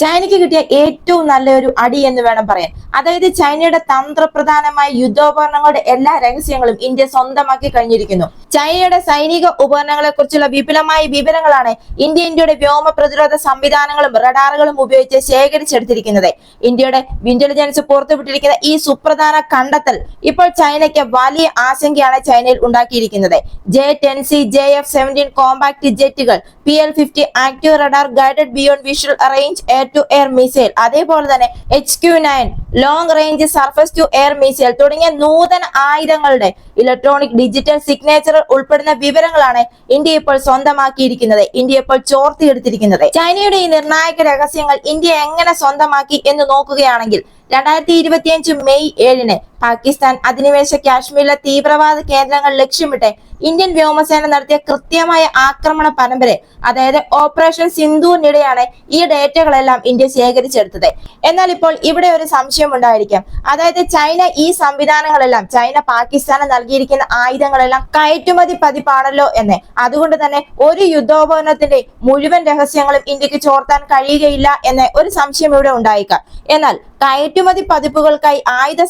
ചൈനയ്ക്ക് കിട്ടിയ ഏറ്റവും നല്ലൊരു അടി എന്ന് വേണം പറയാൻ. അതായത് ചൈനയുടെ തന്ത്രപ്രധാനമായ യുദ്ധോപകരണങ്ങളുടെ എല്ലാ രഹസ്യങ്ങളും ഇന്ത്യ സ്വന്തമാക്കി കഴിഞ്ഞിരിക്കുന്നു. ചൈനയുടെ സൈനിക ഉപകരണങ്ങളെ കുറിച്ചുള്ള വിപുലമായ വിവരങ്ങളാണ് ഇന്ത്യ ഇന്ത്യയുടെ വ്യോമ പ്രതിരോധ സംവിധാനങ്ങളും റഡാറുകളും ഉപയോഗിച്ച് ശേഖരിച്ചെടുത്തിരിക്കുന്നത്. ഇന്ത്യയുടെ ഇന്റലിജൻസ് പുറത്തുവിട്ടിരിക്കുന്ന ഈ സുപ്രധാന കണ്ടെത്തൽ ഇപ്പോൾ ചൈനയ്ക്ക് വലിയ ആശങ്കയാണ് ചൈനയിൽ ഉണ്ടാക്കിയിരിക്കുന്നത്. J ten C J F seventeen compact ജെറ്റുകൾ P L fifty active radar guided beyond visual range air to air missile അതേപോലെ തന്നെ H Q nine long range surface to air missile തുടങ്ങിയ നൂതന ആയുധങ്ങളുടെ ഇലക്ട്രോണിക് ഡിജിറ്റൽ സിഗ്നേച്ചർ ഉൾപ്പെടുന്ന വിവരങ്ങളാണ് India ഇപ്പോൾ സ്വന്തമാക്കിയിരിക്കുന്നത്. India ഇപ്പോൾ ചോർത്തിയെടുത്തിരിക്കുന്നത്. ചൈനയുടെ ഈ നിർണായക രഹസ്യങ്ങൾ ഇന്ത്യ എങ്ങനെ സ്വന്തമാക്കി എന്ന് നോക്കുകയാണെങ്കിൽ രണ്ടായിരത്തി ഇരുപത്തിയഞ്ച് മെയ് ഏഴിന് പാകിസ്ഥാൻ അധിനിവേശ കാശ്മീരിലെ തീവ്രവാദ കേന്ദ്രങ്ങൾ ലക്ഷ്യമിട്ട് ഇന്ത്യൻ വ്യോമസേന നടത്തിയ കൃത്യമായ ആക്രമണ പരമ്പര അതായത് ഓപ്പറേഷൻ സിന്ധുവിനിടെയാണ് ഈ ഡേറ്റകളെല്ലാം ഇന്ത്യ ശേഖരിച്ചെടുത്തത്. എന്നാൽ ഇപ്പോൾ ഇവിടെ ഒരു സംശയം ഉണ്ടായിരിക്കാം. അതായത് ചൈന ഈ സംവിധാനങ്ങളെല്ലാം ചൈന പാകിസ്ഥാന് നൽകിയിരിക്കുന്ന ആയുധങ്ങളെല്ലാം കയറ്റുമതി പതിപ്പാണല്ലോ എന്ന്. അതുകൊണ്ട് തന്നെ ഒരു യുദ്ധോപകരണത്തിന്റെ മുഴുവൻ രഹസ്യങ്ങളും ഇന്ത്യയ്ക്ക് ചോർത്താൻ കഴിയുകയില്ല എന്ന ഒരു സംശയം ഇവിടെ ഉണ്ടായേക്കാം. എന്നാൽ കയറ്റുമതി പതിപ്പുകൾക്കായി ആയുധ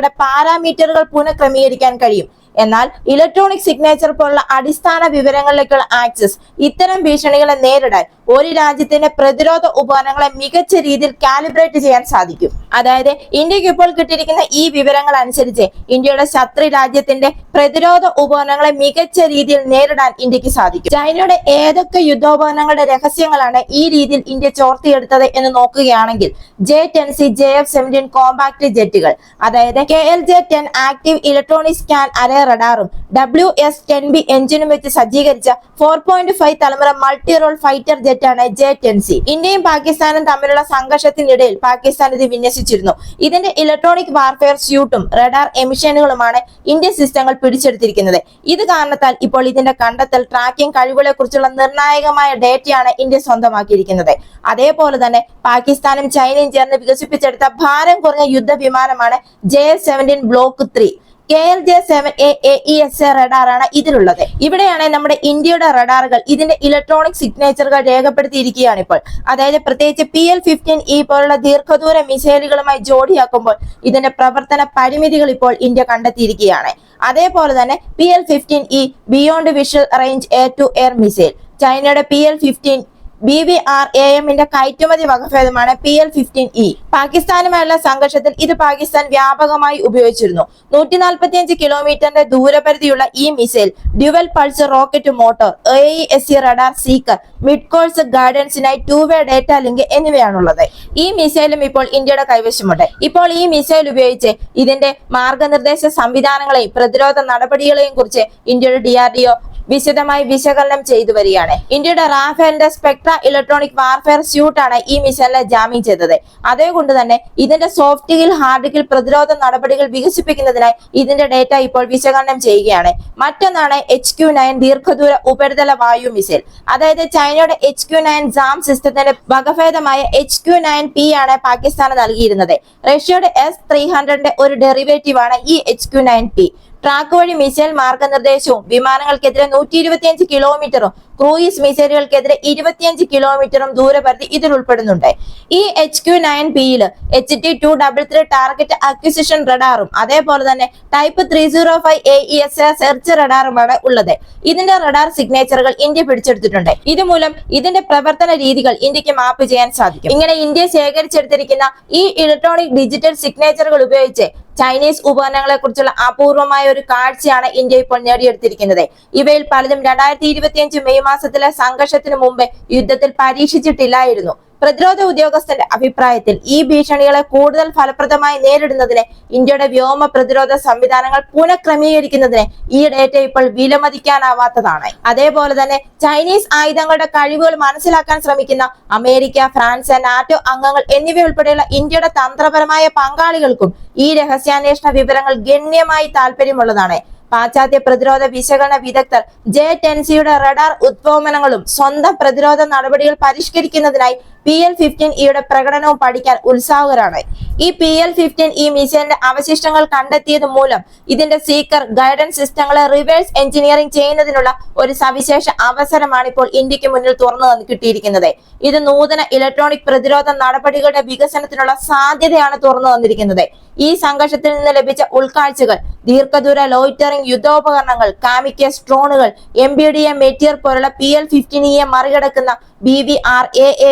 സംവിധാനങ്ങളുടെ പാരാമീറ്ററുകൾ പുനഃക്രമീകരിക്കാൻ കഴിയും. എന്നാൽ ഇലക്ട്രോണിക് സിഗ്നേച്ചർ പോലുള്ള അടിസ്ഥാന വിവരങ്ങളിലേക്കുള്ള ആക്സസ് ഇത്തരം ഭീഷണികളെ നേരിടാൻ ഒരു രാജ്യത്തിന്റെ പ്രതിരോധ ഉപകരണങ്ങളെ മികച്ച രീതിയിൽ കാലിബ്രേറ്റ് ചെയ്യാൻ സാധിക്കും. അതായത് ഇന്ത്യയ്ക്ക് ഇപ്പോൾ കിട്ടിയിരിക്കുന്ന ഈ വിവരങ്ങൾ അനുസരിച്ച് ഇന്ത്യയുടെ ശത്രു രാജ്യത്തിന്റെ പ്രതിരോധ ഉപകരണങ്ങളെ മികച്ച രീതിയിൽ നേരിടാൻ ഇന്ത്യയ്ക്ക് സാധിക്കും. ചൈനയുടെ ഏതൊക്കെ യുദ്ധോപകരണങ്ങളുടെ രഹസ്യങ്ങളാണ് ഈ രീതിയിൽ ഇന്ത്യ ചോർത്തിയെടുത്തത് എന്ന് നോക്കുകയാണെങ്കിൽ J ten C J F seventeen compact ജെറ്റുകൾ അതായത് K L J ten active electronic scan array റഡാറും W S ten B എഞ്ചിനും വെച്ച് സജ്ജീകരിച്ച ഫോർ പോയിന്റ് ഫൈവ് തലമുറ മൾട്ടി റോൾ ഫൈറ്റർ ജെറ്റാണ് ജെ ടെൻ സി ഇന്ത്യയും പാകിസ്ഥാനും തമ്മിലുള്ള സംഘർഷത്തിനിടയിൽ പാകിസ്ഥാൻ ഇത് വിന്യസിച്ചിരുന്നു. ഇതിന്റെ ഇലക്ട്രോണിക് വാർഫെയർ സ്യൂട്ടും റഡാർ എമിഷനുകളുമാണ് ഇന്ത്യൻ സിസ്റ്റങ്ങൾ പിടിച്ചെടുത്തിരിക്കുന്നത്. ഇത് കാരണത്താൽ ഇപ്പോൾ ഇതിന്റെ കണ്ടെത്തൽ ട്രാക്കിംഗ് കഴിവുകളെ കുറിച്ചുള്ള നിർണായകമായ ഡേറ്റയാണ് ഇന്ത്യ സ്വന്തമാക്കിയിരിക്കുന്നത്. അതേപോലെ തന്നെ പാകിസ്ഥാനും ചൈനയും ചേർന്ന് വികസിപ്പിച്ചെടുത്ത ഭാരം കുറഞ്ഞ യുദ്ധ വിമാനമാണ് J seventeen block three. K L J seven A A E S A റഡാറാണ് ഇതിലുള്ളത്. ഇവിടെയാണ് നമ്മുടെ ഇന്ത്യയുടെ റഡാറുകൾ. ഇതിന്റെ ഇലക്ട്രോണിക് സിഗ്നേച്ചറുകൾ രേഖപ്പെടുത്തിയിരിക്കുകയാണ് ഇപ്പോൾ. അതായത് പ്രത്യേകിച്ച് പി എൽ ഫിഫ്റ്റീൻ ഇ പോലുള്ള ദീർഘദൂര മിസൈലുകളുമായി ജോഡിയാക്കുമ്പോൾ ഇതിന്റെ പ്രവർത്തന പരിമിതികൾ ഇപ്പോൾ ഇന്ത്യ കണ്ടെത്തിയിരിക്കുകയാണ്. അതേപോലെ തന്നെ P L fifteen E beyond visual range air to air missile ചൈനയുടെ P L fifteen B V R A എമ്മിന്റെ കയറ്റുമതി വകഭേദമാണ് പി എൽ ഫിഫ്റ്റീൻ ഇ പാകിസ്ഥാനുമായുള്ള സംഘർഷത്തിൽ ഇത് പാകിസ്ഥാൻ വ്യാപകമായി ഉപയോഗിച്ചിരുന്നു. നൂറ്റി നാൽപ്പത്തിയഞ്ച് കിലോമീറ്ററിന്റെ ദൂരപരിധിയുള്ള ഈ missile dual pulse rocket motor A E S C radar seeker mid course ഗൈഡൻസിനായി two way data link എന്നിവയാണുള്ളത്. ഈ മിസൈലും ഇപ്പോൾ ഇന്ത്യയുടെ കൈവശമുണ്ട്. ഇപ്പോൾ ഈ മിസൈൽ ഉപയോഗിച്ച് ഇതിന്റെ മാർഗനിർദ്ദേശ സംവിധാനങ്ങളെയും പ്രതിരോധ നടപടികളെയും കുറിച്ച് ഇന്ത്യയുടെ ഡി ആർ ഡി ഒ വിശദമായി വിശകലനം ചെയ്തു വരികയാണ്. ഇന്ത്യയുടെ റാഫേലിന്റെ സ്പെക്ട്ര ഇലക്ട്രോണിക് വാർഫെയർ സ്യൂട്ട് ആണ് ഈ മിസൈലിനെ ജാമ്യം ചെയ്തത്. അതേകൊണ്ട് തന്നെ ഇതിന്റെ സോഫ്റ്റ് കിൽ ഹാർഡ് കിൽ പ്രതിരോധ നടപടികൾ വികസിപ്പിക്കുന്നതിനായി ഇതിന്റെ ഡേറ്റ ഇപ്പോൾ വിശകലനം ചെയ്യുകയാണ്. മറ്റൊന്നാണ് എച്ച് ക്യു നയൻ ദീർഘദൂര ഉപരിതല വായു മിസൈൽ. അതായത് ചൈനയുടെ എച്ച് ക്യു നയൻ ജാം സിസ്റ്റത്തിന്റെ വകഭേദമായ എച്ച് ക്യു നയൻ പി ആണ് പാകിസ്ഥാന് നൽകിയിരുന്നത്. റഷ്യയുടെ എസ് ത്രീ ഹൺഡ്രഡിന്റെ ഒരു ഡെറിവേറ്റീവ് ആണ് ഈ H Q nine P. Track വഴി മിസൈൽ മാർഗനിർദ്ദേശവും വിമാനങ്ങൾക്കെതിരെ നൂറ്റി ഇരുപത്തിയഞ്ച് കിലോമീറ്ററും ക്രൂയിസ് മിസൈലുകൾക്കെതിരെ ഇരുപത്തിയഞ്ച് കിലോമീറ്ററും ദൂരപരിധി ഇതിൽ ഉൾപ്പെടുന്നുണ്ട്. ഈ എച്ച് ക്യു നയൻ പിയിൽ H T two double three target acquisition റഡാറും അതേപോലെ തന്നെ type three zero five A E S search റഡാറുമാണ് ഉള്ളത്. ഇതിന്റെ റഡാർ സിഗ്നേച്ചറുകൾ ഇന്ത്യ പിടിച്ചെടുത്തിട്ടുണ്ട്. ഇതുമൂലം ഇതിന്റെ പ്രവർത്തന രീതികൾ ഇന്ത്യയ്ക്ക് മാപ്പ് ചെയ്യാൻ സാധിക്കും. ഇങ്ങനെ ഇന്ത്യ ശേഖരിച്ചെടുത്തിരിക്കുന്ന ഈ ഇലക്ട്രോണിക് ഡിജിറ്റൽ സിഗ്നേച്ചറുകൾ ഉപയോഗിച്ച് ചൈനീസ് ഉപകരണങ്ങളെ കുറിച്ചുള്ള അപൂർവമായ ഒരു കാഴ്ചയാണ് ഇന്ത്യ ഇപ്പോൾ നേടിയെടുത്തിരിക്കുന്നത്. ഇവയിൽ പലതും രണ്ടായിരത്തി ഇരുപത്തിയഞ്ച് മെയ് മാസത്തിലെ സംഘർഷത്തിന് മുമ്പ് യുദ്ധത്തിൽ പരീക്ഷിച്ചിട്ടില്ലായിരുന്നു. പ്രതിരോധ ഉദ്യോഗസ്ഥന്റെ അഭിപ്രായത്തിൽ ഈ ഭീഷണികളെ കൂടുതൽ ഫലപ്രദമായി നേരിടുന്നതിന് ഇന്ത്യയുടെ വ്യോമ പ്രതിരോധ സംവിധാനങ്ങൾ പുനഃക്രമീകരിക്കുന്നതിന് ഈ ഡേറ്റ ഇപ്പോൾ വിലമതിക്കാനാവാത്തതാണ്. അതേപോലെ തന്നെ ചൈനീസ് ആയുധങ്ങളുടെ കഴിവുകൾ മനസ്സിലാക്കാൻ ശ്രമിക്കുന്ന അമേരിക്ക ഫ്രാൻസ് നാറ്റോ അംഗങ്ങൾ എന്നിവയുൾപ്പെടെയുള്ള ഇന്ത്യയുടെ തന്ത്രപരമായ പങ്കാളികൾക്കും ഈ രഹസ്യാന്വേഷണ വിവരങ്ങൾ ഗണ്യമായി താല്പര്യമുള്ളതാണ്. പാശ്ചാത്യ പ്രതിരോധ വിശകലന വിദഗ്ധർ ജെ ടെൻസിയുടെ റഡാർ ഉദ്വമനങ്ങളും സ്വന്തം പ്രതിരോധ നടപടികൾ പരിഷ്കരിക്കുന്നതിനായി പി എൽ ഫിഫ്റ്റീൻ ഇയുടെ പ്രകടനവും പഠിക്കാൻ ഉത്സാഹകരാണ്. ഈ പി എൽ ഫിഫ്റ്റീൻ ഈ മിസൈലിന്റെ അവശിഷ്ടങ്ങൾ കണ്ടെത്തിയത് മൂലം ഇതിന്റെ സീക്കർ ഗൈഡൻസ് സിസ്റ്റങ്ങളെ റിവേഴ്സ് എഞ്ചിനീയറിംഗ് ചെയ്യുന്നതിനുള്ള ഒരു സവിശേഷ അവസരമാണ് ഇപ്പോൾ ഇന്ത്യയ്ക്ക് മുന്നിൽ തുറന്നു കിട്ടിയിരിക്കുന്നത്. ഇത് നൂതന ഇലക്ട്രോണിക് പ്രതിരോധ നടപടികളുടെ വികസനത്തിനുള്ള സാധ്യതയാണ് തുറന്നു തന്നിരിക്കുന്നത്. ഈ സംഘർഷത്തിൽ നിന്ന് ലഭിച്ച ഉൾക്കാഴ്ചകൾ ദീർഘദൂര ലോയിറ്ററിംഗ് യുദ്ധോപകരണങ്ങൾ കാമിക്കസ് ഡ്രോണുകൾ M B D M meteor പോലുള്ള പി എൽ ഫിഫ്റ്റീൻ ഇയെ മറികടക്കുന്ന B V R A A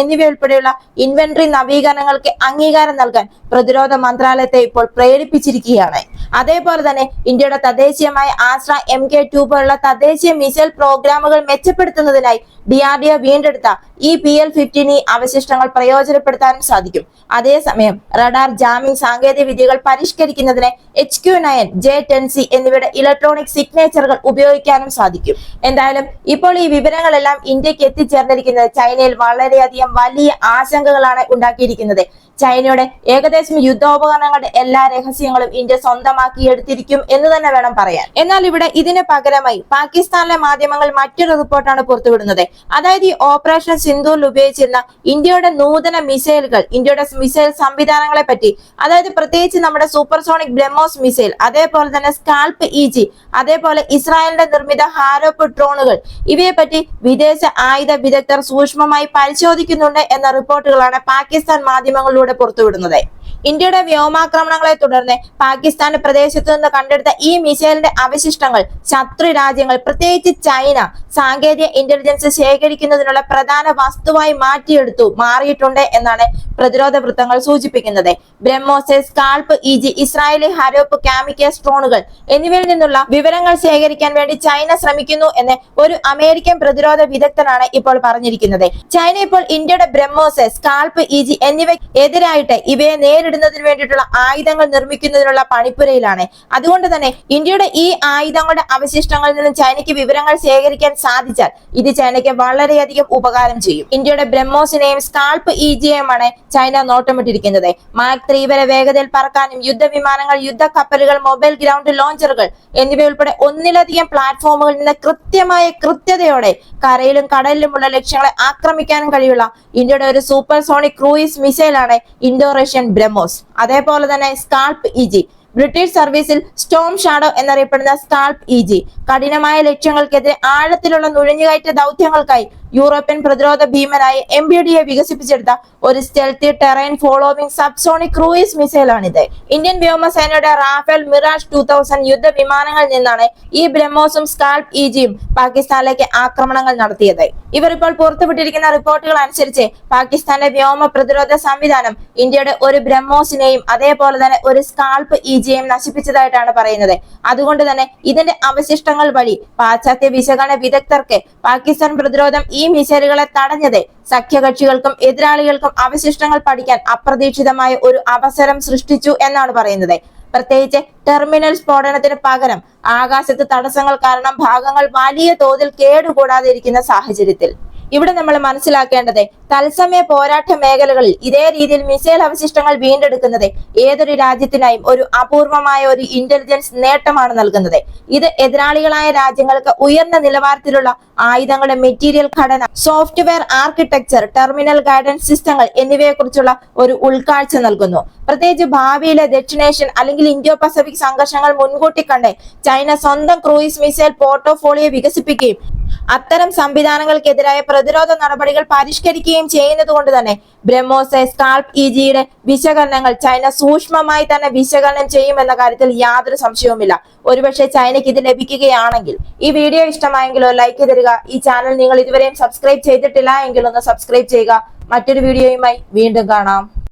എന്നിവയുൾപ്പെടെയുള്ള ഇൻവെന്ററി നവീകരണങ്ങൾക്ക് അംഗീകാരം നൽകാൻ പ്രതിരോധ മന്ത്രാലയത്തെ ഇപ്പോൾ പ്രേരിപ്പിച്ചിരിക്കുകയാണ്. അതേപോലെ തന്നെ ഇന്ത്യയുടെ തദ്ദേശീയമായ ആസ്ട്ര എം കെ ടു പോലുള്ള തദ്ദേശീയ മിസൈൽ പ്രോഗ്രാമുകൾ മെച്ചപ്പെടുത്തുന്നതിനായി ഡി ആർ ഡി ഒ വീണ്ടെടുത്ത ഈ പി എൽ ഫിഫ്റ്റീൻ അവശിഷ്ടങ്ങൾ പ്രയോജനപ്പെടുത്താനും സാധിക്കും. അതേസമയം റഡാർ ജാമിംഗ് സാങ്കേതിക വിദ്യകൾ പരിഷ്കരിക്കുന്നതിന് H Q nine J ten C എന്നിവയുടെ ഇലക്ട്രോണിക് സിഗ്നേച്ചറുകൾ ഉപയോഗിക്കാനും സാധിക്കും. എന്തായാലും ഇപ്പോൾ ഈ വിവരങ്ങളെല്ലാം ഇന്ത്യയ്ക്ക് എത്തിച്ചേർന്നിരിക്കുന്നത് ചൈനയിൽ വളരെയധികം വലിയ ആശങ്കകളാണ് ഉണ്ടാക്കിയിരിക്കുന്നത്. ചൈനയുടെ ഏകദേശം യുദ്ധോപകരണങ്ങളുടെ എല്ലാ രഹസ്യങ്ങളും ഇന്ത്യ സ്വന്തമാക്കി എടുത്തിരിക്കും എന്ന് തന്നെ വേണം പറയാൻ. എന്നാൽ ഇവിടെ ഇതിന് പകരമായി പാകിസ്ഥാനിലെ മാധ്യമങ്ങൾ മറ്റൊരു റിപ്പോർട്ടാണ് പുറത്തുവിടുന്നത്. അതായത് ഈ ഓപ്പറേഷൻ സിന്ധുവിൽ ഉപയോഗിച്ചിരുന്ന ഇന്ത്യയുടെ നൂതന മിസൈലുകൾ ഇന്ത്യയുടെ മിസൈൽ സംവിധാനങ്ങളെ പറ്റി അതായത് പ്രത്യേകിച്ച് നമ്മുടെ സൂപ്പർസോണിക് ബ്രഹ്മോസ് മിസൈൽ അതേപോലെ തന്നെ സ്കാൽപ്പ് ഇ ജി അതേപോലെ ഇസ്രായേലിന്റെ നിർമ്മിത ഹാരോപ്പ് ഡ്രോണുകൾ ഇവയെ പറ്റി വിദേശ ആയുധ വിദഗ്ധർ സൂക്ഷ്മമായി പരിശോധിക്കുന്നുണ്ട് എന്ന റിപ്പോർട്ടുകളാണ് പാകിസ്ഥാൻ മാധ്യമങ്ങളിലൂടെ പുറത്തുവിടുന്നത്. ഇന്ത്യയുടെ വ്യോമാക്രമണങ്ങളെ തുടർന്ന് പാകിസ്ഥാൻ പ്രദേശത്തു നിന്ന് കണ്ടെടുത്ത ഈ മിസൈലിന്റെ അവശിഷ്ടങ്ങൾ ശത്രു രാജ്യങ്ങൾ പ്രത്യേകിച്ച് ചൈന സാങ്കേതിക ഇന്റലിജൻസ് ശേഖരിക്കുന്നതിനുള്ള പ്രധാന വസ്തുവായി മാറ്റിയെടുത്തു മാറിയിട്ടുണ്ട് എന്നാണ് പ്രതിരോധ വൃത്തങ്ങൾ സൂചിപ്പിക്കുന്നത്. BrahMos scalp E G Israeli Harop kamikaze ഡ്രോണുകൾ എന്നിവയിൽ നിന്നുള്ള വിവരങ്ങൾ ശേഖരിക്കാൻ വേണ്ടി ചൈന ശ്രമിക്കുന്നു എന്ന് ഒരു അമേരിക്കൻ പ്രതിരോധ വിദഗ്ധനാണ് ഇപ്പോൾ പറഞ്ഞിരിക്കുന്നത്. ചൈന ഇപ്പോൾ ഇന്ത്യയുടെ ബ്രഹ്മോസ് സ്കാൾപ്പ് ഇ ജി എന്നിവ എതിരായിട്ട് ഇവയെ നേരിടുന്നതിന് വേണ്ടിയിട്ടുള്ള ആയുധങ്ങൾ നിർമ്മിക്കുന്നതിനുള്ള പണിപ്പുരയിലാണ്. അതുകൊണ്ട് തന്നെ ഇന്ത്യയുടെ ഈ ആയുധങ്ങളുടെ അവശിഷ്ടങ്ങളിൽ നിന്നും ചൈനയ്ക്ക് വിവരങ്ങൾ ശേഖരിക്കാൻ സാധിച്ചാൽ ഇത് ചൈനയ്ക്ക് വളരെയധികം ഉപകാരം ചെയ്യും. ഇന്ത്യയുടെ ബ്രഹ്മോസിനെയും സ്കാൾപ്പ് ഇ ജിയെയുമാണ് ചൈന നോട്ടമിട്ടിരിക്കുന്നത്. മാക് ത്രീ വരെ വേഗതയിൽ പറക്കാനും യുദ്ധവിമാനങ്ങൾ യുദ്ധക്കപ്പലുകൾ മൊബൈൽ ഗ്രൗണ്ട് ലോഞ്ചറുകൾ എന്നിവയുൾപ്പെടെ ഒന്നിലധികം പ്ലാറ്റ്ഫോമുകളിൽ നിന്ന് കൃത്യമായ കൃത്യതയോടെ കരയിലും കടലിലുമുള്ള ലക്ഷ്യങ്ങളെ ആക്രമിക്കാനും കഴിയുള്ള ഇന്ത്യയുടെ ഒരു സൂപ്പർ സോണിക് ക്രൂയിസ് മിസൈലാണ് ഇൻഡോ റഷ്യൻ ബ്രഹ്മോസ് അതേപോലെ തന്നെ സ്കാൾപ്പ് ഇജി ബ്രിട്ടീഷ് സർവീസിൽ സ്റ്റോം ഷാഡോ എന്നറിയപ്പെടുന്ന സ്കാൾപ്പ് ഇജി കഠിനമായ ലക്ഷ്യങ്ങൾക്കെതിരെ ആഴത്തിലുള്ള നുഴഞ്ഞുകയറ്റ ദൗത്യങ്ങൾക്കായി യൂറോപ്യൻ പ്രതിരോധ ഭീമനായ എം ബി ഡിയെ വികസിപ്പിച്ചെടുത്ത ഒരു stealthy terrain following subsonic cruise മിസൈലാണിത്. Indian വ്യോമസേനയുടെ റാഫേൽ മിറാഷ് ടൂ തൗസൻഡ് യുദ്ധ വിമാനങ്ങളിൽ നിന്നാണ് ഈ ബ്രഹ്മോസും സ്കാൾപ് ഇജിയും പാകിസ്ഥാനിലേക്ക് ആക്രമണങ്ങൾ നടത്തിയത്. ഇവർ ഇപ്പോൾ പുറത്തുവിട്ടിരിക്കുന്ന റിപ്പോർട്ടുകൾ അനുസരിച്ച് പാകിസ്ഥാന്റെ വ്യോമ പ്രതിരോധ സംവിധാനം ഇന്ത്യയുടെ ഒരു ബ്രഹ്മോസിനെയും അതേപോലെ തന്നെ ഒരു സ്കാൾപ്പ് ഇജിയെയും നശിപ്പിച്ചതായിട്ടാണ് പറയുന്നത്. അതുകൊണ്ട് തന്നെ ഇതിന്റെ അവശിഷ്ടങ്ങൾ വഴി പാശ്ചാത്യ വിശകലന വിദഗ്ധർക്ക് പാകിസ്ഥാൻ പ്രതിരോധം ഈ മിസൈലുകളെ തടഞ്ഞത് സഖ്യകക്ഷികൾക്കും എതിരാളികൾക്കും അവശിഷ്ടങ്ങൾ പഠിക്കാൻ അപ്രതീക്ഷിതമായ ഒരു അവസരം സൃഷ്ടിച്ചു എന്നാണ് പറയുന്നത്. പ്രത്യേകിച്ച് ടെർമിനൽ സ്ഫോടനത്തിന് പകരം ആകാശത്ത് തടസ്സങ്ങൾ കാരണം ഭാഗങ്ങൾ വലിയ തോതിൽ കേടുകൂടാതിരിക്കുന്ന സാഹചര്യത്തിൽ. ഇവിടെ നമ്മൾ മനസ്സിലാക്കേണ്ടത് തത്സമയ പോരാട്ട മേഖലകളിൽ ഇതേ രീതിയിൽ മിസൈൽ അവശിഷ്ടങ്ങൾ വീണ്ടെടുക്കുന്നത് ഏതൊരു രാജ്യത്തിനായും ഒരു അപൂർവമായ ഒരു ഇന്റലിജൻസ് നേട്ടമാണ് നൽകുന്നത്. ഇത് എതിരാളികളായ രാജ്യങ്ങൾക്ക് ഉയർന്ന നിലവാരത്തിലുള്ള ആയുധങ്ങളുടെ മെറ്റീരിയൽ ഘടന സോഫ്റ്റ്വെയർ ആർക്കിടെക്ചർ ടെർമിനൽ ഗൈഡൻസ് സിസ്റ്റങ്ങൾ എന്നിവയെക്കുറിച്ചുള്ള ഒരു ഉൾക്കാഴ്ച നൽകുന്നു. പ്രത്യേകിച്ച് ഭാവിയിലെ ദക്ഷിണേഷ്യൻ അല്ലെങ്കിൽ ഇന്തോ പസഫിക് സംഘർഷങ്ങൾ മുൻകൂട്ടി കണ്ട് ചൈന സ്വന്തം ക്രൂയിസ് മിസൈൽ പോർട്ടോഫോളിയോ വികസിപ്പിക്കുകയും അത്തരം സംവിധാനങ്ങൾക്കെതിരായ പ്രതിരോധ നടപടികൾ പരിഷ്കരിക്കുകയും ചെയ്യുന്നത് കൊണ്ട് തന്നെ ബ്രഹ്മോസ് സ്കാൾപ് ഇ ജിയുടെ വിശകലനങ്ങൾ ചൈന സൂക്ഷ്മമായി തന്നെ വിശകലനം ചെയ്യുമെന്ന കാര്യത്തിൽ യാതൊരു സംശയവുമില്ല. ഒരുപക്ഷെ ചൈനയ്ക്ക് ഇത് ലഭിക്കുകയാണെങ്കിൽ. ഈ വീഡിയോ ഇഷ്ടമായെങ്കിലോ ലൈക്ക് തരിക. ഈ ചാനൽ നിങ്ങൾ ഇതുവരെയും സബ്സ്ക്രൈബ് ചെയ്തിട്ടില്ല എങ്കിൽ ഒന്ന് സബ്സ്ക്രൈബ് ചെയ്യുക. മറ്റൊരു വീഡിയോയുമായി വീണ്ടും കാണാം.